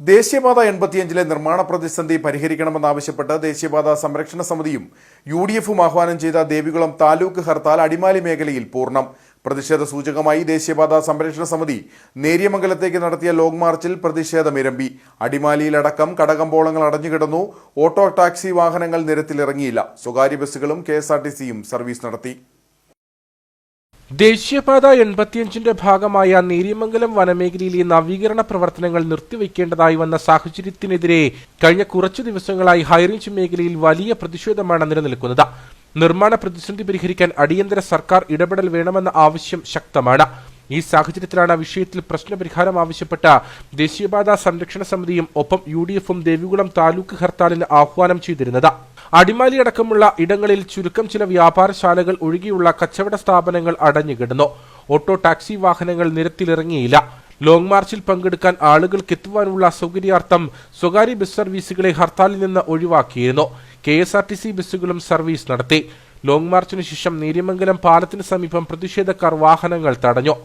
ദേശീയപാത എൺപത്തിയഞ്ചിലെ നിർമ്മാണ പ്രതിസന്ധി പരിഹരിക്കണമെന്നാവശ്യപ്പെട്ട് ദേശീയപാത സംരക്ഷണ സമിതിയും യു ഡി എഫും ആഹ്വാനം ചെയ്ത ദേവികുളം താലൂക്ക് ഹർത്താൽ അടിമാലി മേഖലയിൽ പൂർണം. പ്രതിഷേധ സൂചകമായി ദേശീയപാത സംരക്ഷണ സമിതി നേര്യമംഗലത്തേക്ക് നടത്തിയ ലോങ് മാർച്ചിൽ പ്രതിഷേധമിരമ്പി. അടിമാലിയിലടക്കം കടകമ്പോളങ്ങൾ അടഞ്ഞുകിടന്നു. ഓട്ടോ ടാക്സി വാഹനങ്ങൾ നിരത്തിലിറങ്ങിയില്ല. സ്വകാര്യ ബസ്സുകളും കെ സർവീസ് നടത്തി. ദേശീയപാത എൺപത്തിയഞ്ചിന്റെ ഭാഗമായ നേര്യമംഗലം വനമേഖലയിലെ നവീകരണ പ്രവർത്തനങ്ങൾ നിർത്തിവെക്കേണ്ടതായി വന്ന സാഹചര്യത്തിനെതിരെ കഴിഞ്ഞ കുറച്ചു ദിവസങ്ങളായി ഹൈറേഞ്ച് മേഖലയിൽ വലിയ പ്രതിഷേധമാണ് നിലനിൽക്കുന്നത്. നിർമ്മാണ പ്രതിസന്ധി പരിഹരിക്കാൻ അടിയന്തര സർക്കാർ ഇടപെടൽ വേണമെന്ന ആവശ്യം ശക്തമാണ്. ഈ സാഹചര്യത്തിലാണ് വിഷയത്തിൽ പ്രശ്നപരിഹാരം ആവശ്യപ്പെട്ട ദേശീയപാത സംരക്ഷണ സമിതിയും ഒപ്പം യു ഡി എഫും ദേവികുളം താലൂക്ക് ഹർത്താലിന് ആഹ്വാനം ചെയ്തിരുന്നത്. അടിമാലി അടക്കമുള്ള ഇടങ്ങളിൽ ചുരുക്കം ചില വ്യാപാരശാലകൾ ഒഴികെയുള്ള കച്ചവട സ്ഥാപനങ്ങൾ അടഞ്ഞുകിടന്നു. ഓട്ടോ ടാക്സി വാഹനങ്ങൾ നിരത്തിലിറങ്ങിയില്ല. ലോങ് മാർച്ചിൽ പങ്കെടുക്കാൻ ആളുകൾക്ക് എത്തുവാനുള്ള സൗകര്യാർത്ഥം സ്വകാര്യ ബസ് സർവീസുകളെ ഹർത്താലിൽ നിന്ന് ഒഴിവാക്കിയിരുന്നു. K S R T C ബസ്സുകളും സർവീസ് നടത്തി. ലോങ് മാർച്ചിനു ശേഷം നേര്യമംഗലം പാലത്തിന് സമീപം പ്രതിഷേധക്കാർ വാഹനങ്ങൾ തടഞ്ഞു.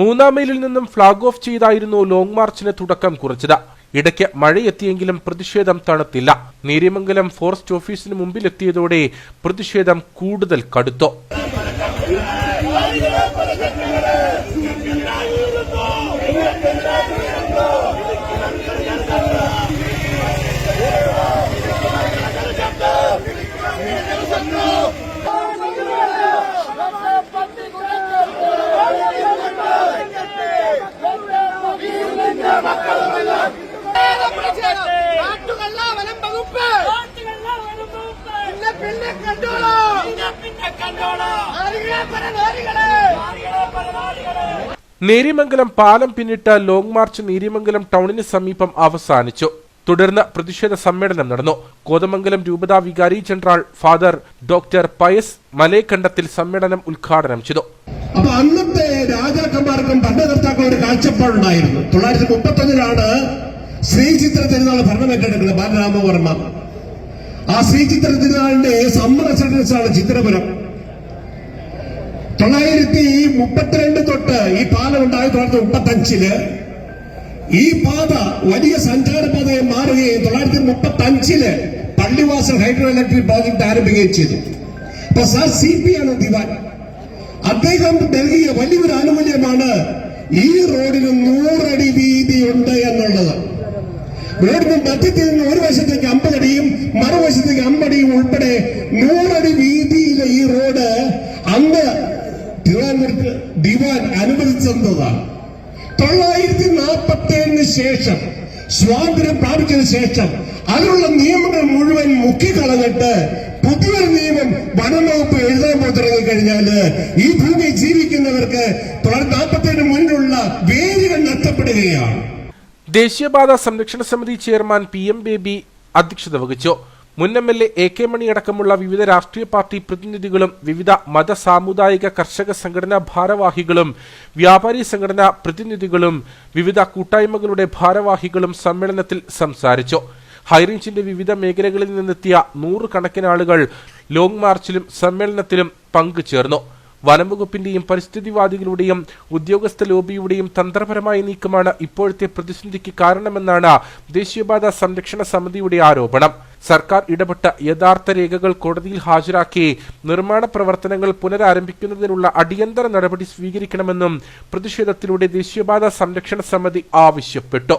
മൂന്നാം മൈലിൽ നിന്നും ഫ്ളാഗ് ഓഫ് ചെയ്തായിരുന്നു ലോങ് മാർച്ചിന് തുടക്കം കുറിച്ചത്. ഇടയ്ക്ക് മഴയെത്തിയെങ്കിലും പ്രതിഷേധം തണുത്തില്ല. നേര്യമംഗലം ഫോറസ്റ്റ് ഓഫീസിന് മുമ്പിലെത്തിയതോടെ പ്രതിഷേധം കൂടുതൽ കടുത്തു. പിന്നെ കണ്ടോളൂ. പിന്നെ കണ്ടോളൂ. നേരിമംഗലം പല നാരികളെ. നേര്യമംഗലം പാലം പിന്നിട്ട ലോങ് മാർച്ച് നേരിമംഗലം ടൗണിന് സമീപം അവസാനിച്ചു. തുടർന്ന് പ്രതിഷേധ സമ്മേളനം നടന്നു. കോതമംഗലം രൂപതാ വികാരി ജനറൽ ഫാദർ ഡോക്ടർ പയസ് മലേക്കണ്ടത്തിൽ സമ്മേളനം ഉദ്ഘാടനം ചെയ്തു. അപ്പൊ അന്നത്തെ രാജാക്കന്മാർക്കും ഭരണകർത്താക്കളും ഒരു കാഴ്ചപ്പാടുണ്ടായിരുന്നു. തൊള്ളായിരത്തി മുപ്പത്തൊന്നിലാണ് ശ്രീചിത്ര തിരുനാൾ ഭരണം ഏറ്റെടുക്കുന്നത് ബാലരാമവർമ്മ. ആ ശ്രീചിത്ര തിരുനാളിന്റെ സമ്മർ റെസിഡൻസാണ് ചിത്രപുരം. തൊള്ളായിരത്തി മുപ്പത്തിരണ്ട് തൊട്ട് ഈ പാലം ഉണ്ടായി തൊള്ളായിരത്തി മുപ്പത്തി അഞ്ചിൽ ഈ പാത വലിയ സഞ്ചാരപാതയെ മാറുകയും തൊള്ളായിരത്തി മുപ്പത്തി അഞ്ചിൽ പള്ളിവാസൽ ഹൈഡ്രോ ഇലക്ട്രിക് പ്രോജക്ട് ആരംഭിക്കുകയും ചെയ്തു. അപ്പൊ സാർ സി പി ആണ് ദിവാൻ. അദ്ദേഹം നൽകിയ വലിയൊരു ആനുകൂല്യമാണ് ഈ റോഡിന് നൂറടി ഉണ്ട് എന്നുള്ളത്. റോഡിന് മധ്യത്തിൽ നിന്ന് ഒരു വശത്തേക്ക് അമ്പതടിയും മറുവശത്തേക്ക് അമ്പടിയും ഉൾപ്പെടെ നൂറടി വീതിയിലെ ഈ റോഡ് അന്ന് തിരുവനന്തപുരത്ത് ദിവാൻ അനുവദിച്ചതാണ് തൊള്ളായിരത്തി നാൽപ്പത്തി ഏഴിന് ശേഷം സ്വാതന്ത്ര്യം പ്രാപിച്ചതിന് ശേഷം അതിനുള്ള നിയമങ്ങൾ മുഴുവൻ മുക്കിക്കളഞ്ഞിട്ട് പുതിയൊരു നിയമം വനംവകുപ്പ് എഴുതാൻ പോയി കഴിഞ്ഞാൽ ഈ ഭൂമി ജീവിക്കുന്നവർക്ക് തൊള്ളായിരത്തി നാൽപ്പത്തി ഏഴിന് മുന്നിലുള്ള വേരുകൾ നഷ്ടപ്പെടുകയാണ്. ദേശീയപാത സംരക്ഷണ സമിതി ചെയർമാൻ പി എം ബേബി അധ്യക്ഷത വഹിച്ചു. മുൻ M L A K Mani അടക്കമുള്ള വിവിധ രാഷ്ട്രീയ പാർട്ടി പ്രതിനിധികളും വിവിധ മത സാമുദായിക കർഷക സംഘടനാ ഭാരവാഹികളും വ്യാപാരി സംഘടനാ പ്രതിനിധികളും വിവിധ കൂട്ടായ്മകളുടെ ഭാരവാഹികളും സമ്മേളനത്തിൽ സംസാരിച്ചു. ഹൈറേഞ്ചിന്റെ വിവിധ മേഖലകളിൽ നിന്നെത്തിയ നൂറുകണക്കിന് ആളുകൾ ലോങ് മാർച്ചിലും സമ്മേളനത്തിലും പങ്കുചേർന്നു. വനംവകുപ്പിന്റെയും പരിസ്ഥിതിവാദികളുടെയും ഉദ്യോഗസ്ഥ ലോബിയുടെയും തന്ത്രപരമായ നീക്കമാണ് ഇപ്പോഴത്തെ പ്രതിസന്ധിക്ക് കാരണമെന്നാണ് ദേശീയപാത സംരക്ഷണ സമിതിയുടെ ആരോപണം. സർക്കാർ ഇടപെട്ട യഥാർത്ഥ രേഖകൾ കോടതിയിൽ ഹാജരാക്കി നിർമ്മാണ പ്രവർത്തനങ്ങൾ പുനരാരംഭിക്കുന്നതിനുള്ള അടിയന്തര നടപടി സ്വീകരിക്കണമെന്നും പ്രതിഷേധത്തിലൂടെ ദേശീയപാത സംരക്ഷണ സമിതി ആവശ്യപ്പെട്ടു.